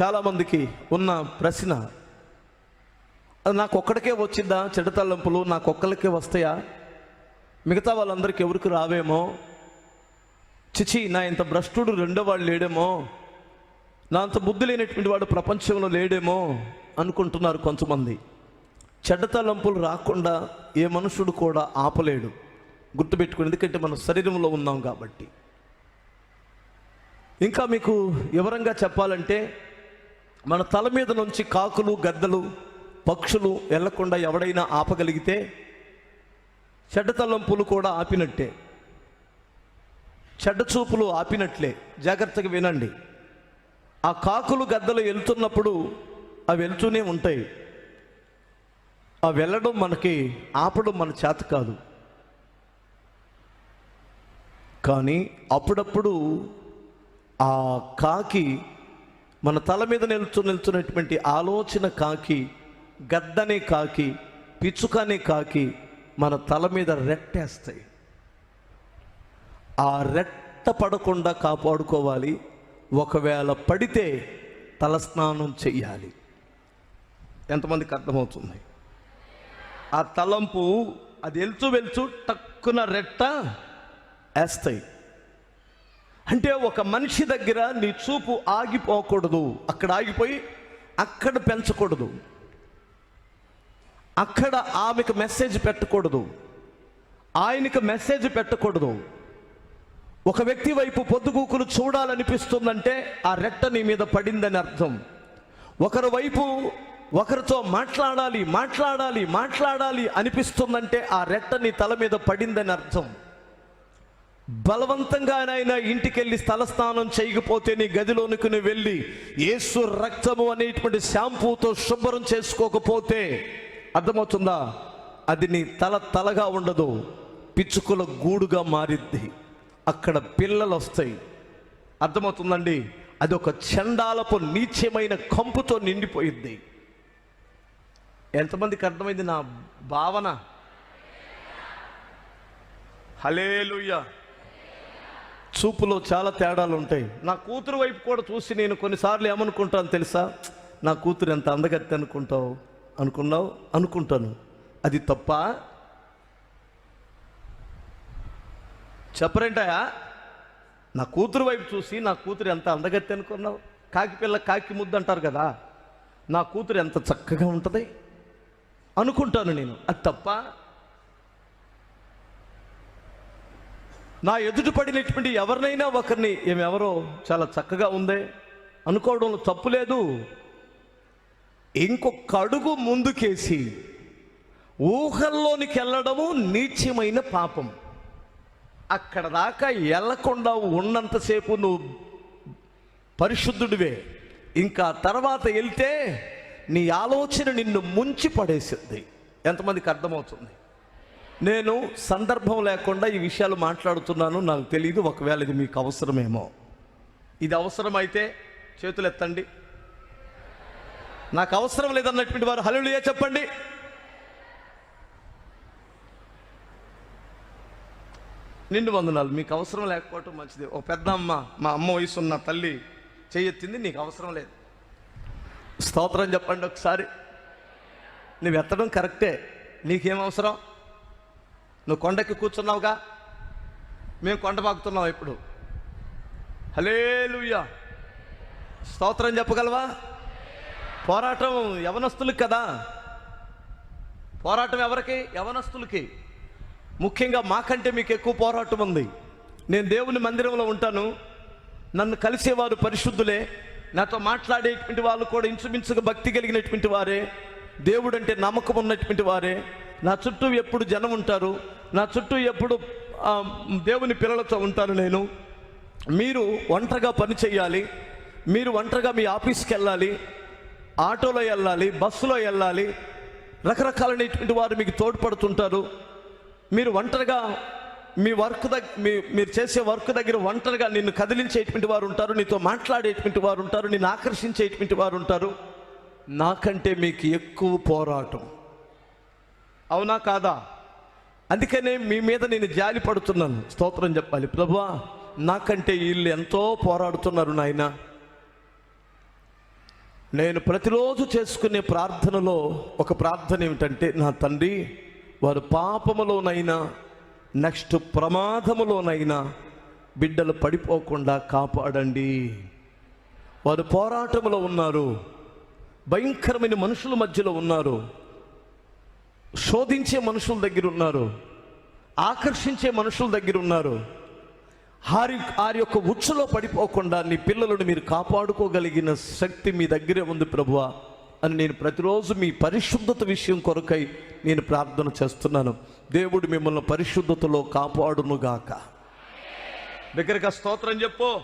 చాలామందికి ఉన్న ప్రశ్న అది నాకు ఒక్కడికే వచ్చిందా చెడ్డ తలంపులు నాకు ఒక్కరికే వస్తాయా? మిగతా వాళ్ళందరికీ ఎవరికి రావేమో? చిచి నా ఇంత భ్రష్టుడు రెండో వాడు లేడేమో? నా అంత బుద్ధి లేనటువంటి వాడు ప్రపంచంలో లేడేమో? అనుకుంటున్నారు కొంతమంది. చెడ్డ తలంపులు రాకుండా ఏ మనుషుడు కూడా ఆపలేడు. గుర్తుపెట్టుకుని ఎందుకంటే మనం శరీరంలో ఉన్నాం కాబట్టి. ఇంకా మీకు వివరంగా చెప్పాలంటే మన తల మీద నుంచి కాకులు గద్దలు పక్షులు వెళ్ళకుండా ఎవడైనా ఆపగలిగితే చెడ్డ తలంపులు కూడా ఆపినట్టే. చెడ్డ చూపులు ఆపినట్లే. జాగ్రత్తగా వినండి. ఆ కాకులు గద్దలు వెళ్తున్నప్పుడు అవి వెళ్తూనే ఉంటాయి. ఆ వెళ్ళడం మనకి ఆపడం మన చేత కాదు. కానీ అప్పుడప్పుడు ఆ కాకి మన తల మీద నిల్చు నిల్చున్నటువంటి ఆలోచన కాకి గద్దనే కాకి పిచ్చుకనే కాకి మన తల మీద రెట్టేస్తాయి. ఆ రెట్ట పడకుండా కాపాడుకోవాలి. ఒకవేళ పడితే తలస్నానం చెయ్యాలి. ఎంతమందికి అర్థమవుతుంది? ఆ తలంపు అది వెళ్తూ వెలుచు టక్కున రెట్ట వేస్తాయి. అంటే ఒక మనిషి దగ్గర నీ చూపు ఆగిపోకూడదు. అక్కడ ఆగిపోయి అక్కడ పెంచకూడదు. అక్కడ ఆమెకు మెసేజ్ పెట్టకూడదు. ఆయనకు మెసేజ్ పెట్టకూడదు. ఒక వ్యక్తి వైపు పొద్దుగూకులు చూడాలనిపిస్తుందంటే ఆ రెట్ట నీ మీద పడిందని అర్థం. ఒకరి వైపు ఒకరితో మాట్లాడాలి మాట్లాడాలి మాట్లాడాలి అనిపిస్తుందంటే ఆ రెట్ట నీ తల మీద పడిందని అర్థం. బలవంతంగానైనా ఇంటికెళ్ళి స్థలస్నానం చేయకపోతే నీ గదిలోనికి నువ్వు వెళ్ళి ఏసు రక్తము అనేటువంటి షాంపూతో శుభ్రం చేసుకోకపోతే అర్థమవుతుందా? అది నీ తల తలగా ఉండదు పిచ్చుకల గూడుగా మారిద్ది. అక్కడ పిల్లలు వస్తాయి అర్థమవుతుందండి? అది ఒక చండాలపు నీచమైన కంపుతో నిండిపోయిద్ది. ఎంతమందికి అర్థమైంది నా భావన? హలేలుయ్యా చూపులో చాలా తేడాలు ఉంటాయి. నా కూతురు వైపు కూడా చూసి నేను కొన్నిసార్లు ఏమనుకుంటాను తెలుసా? నా కూతురు ఎంత అందగత్తి అనుకుంటావు? అనుకున్నావు? అనుకుంటాను. అది తప్ప? చెప్పరేంటాయా? నా కూతురు వైపు చూసి నా కూతురు ఎంత అందగత్తి అనుకున్నావు? కాకి పిల్ల కాకి ముద్దు అంటారు కదా. నా కూతురు ఎంత చక్కగా ఉంటుంది? అనుకుంటాను నేను. అది తప్ప? నా ఎదుట పడినటువంటి ఎవరినైనా ఒకరిని ఏమెవరో చాలా చక్కగా ఉందే. అనుకోవడంలో తప్పు లేదు. ఇంకొక అడుగు ముందుకేసి ఊహల్లోనికి వెళ్ళడము నీచమైన పాపం. అక్కడ దాకా వెళ్ళకుండా ఉన్నంతసేపు నువ్వు పరిశుద్ధుడివే. ఇంకా తర్వాత వెళ్తే నీ ఆలోచన నిన్ను ముంచి పడేసింది. ఎంతమందికి అర్థమవుతుంది? నేను సందర్భం లేకుండా ఈ విషయాలు మాట్లాడుతున్నాను. నాకు తెలియదు ఒకవేళ ఇది మీకు అవసరమేమో. ఇది అవసరమైతే చేతులు ఎత్తండి. నాకు అవసరం లేదన్నటువంటి వారు ఏ చెప్పండి. నిండు వందనాలు మీకు అవసరం లేకపోవటం మంచిది. ఒక పెద్ద అమ్మ మా అమ్మ వయసు ఉన్న తల్లి చేయెత్తింది నీకు అవసరం లేదు. స్తోత్రం చెప్పండి ఒకసారి. నువ్వు ఎత్తడం కరెక్టే నీకేం అవసరం? నువ్వు కొండకి కూర్చున్నావుగా? మేము కొండ పాకుతున్నాం ఇప్పుడు. హలేలుయ్యా స్తోత్రం చెప్పగలవా? పోరాటం యవనస్తులకి కదా. పోరాటం ఎవరికి? యవనస్తులకి. ముఖ్యంగా మాకంటే మీకు ఎక్కువ పోరాటం ఉంది. నేను దేవుని మందిరంలో ఉంటాను. నన్ను కలిసేవారు పరిశుద్ధులే. నాతో మాట్లాడేటువంటి వాళ్ళు కూడా ఇంచుమించుగా భక్తి కలిగినటువంటి వారే. దేవుడు అంటే నమ్మకం ఉన్నటువంటి వారే. నా చుట్టూ ఎప్పుడు జనం ఉంటారు? నా చుట్టూ ఎప్పుడు దేవుని పిల్లలతో ఉంటాను నేను. మీరు ఒంటరిగా పని చేయాలి మీరు ఒంటరిగా మీ ఆఫీస్కి వెళ్ళాలి. ఆటోలో వెళ్ళాలి బస్సులో వెళ్ళాలి. రకరకాలైనటువంటి వారు మీకు తోడ్పడుతుంటారు. మీరు ఒంటరిగా మీ వర్క్ దగ్గర మీ మీరు చేసే వర్క్ దగ్గర ఒంటరిగా నిన్ను కదిలించేటువంటి వారు ఉంటారు. నీతో మాట్లాడేటువంటి వారు ఉంటారు. నిన్ను ఆకర్షించేటువంటి వారు ఉంటారు. నాకంటే మీకు ఎక్కువ పోరాటం. అవునా కాదా? అందుకనే మీ మీద నేను జాలి పడుతున్నాను. స్తోత్రం చెప్పాలి. ప్రభువా నాకంటే వీళ్ళు ఎంతో పోరాడుతున్నారు నాయన. నేను ప్రతిరోజు చేసుకునే ప్రార్థనలో ఒక ప్రార్థన ఏమిటంటే నా తండ్రి వారు పాపములోనైనా నెక్స్ట్ ప్రమాదములోనైనా బిడ్డలు పడిపోకుండా కాపాడండి. వారు పోరాటంలో ఉన్నారు. భయంకరమైన మనుషుల మధ్యలో ఉన్నారు. శోధించే మనుషుల దగ్గర ఉన్నారు. ఆకర్షించే మనుషుల దగ్గర ఉన్నారు. వారి వారి యొక్క ఉచ్చులో పడిపోకుండా నీ పిల్లలను మీరు కాపాడుకోగలిగిన శక్తి మీ దగ్గరే ఉంది ప్రభువా అని నేను ప్రతిరోజు మీ పరిశుద్ధత విషయం కొరకై నేను ప్రార్థన చేస్తున్నాను. దేవుడు మిమ్మల్ని పరిశుద్ధతలో కాపాడునుగాక. దగ్గరగా స్తోత్రం చెప్పు.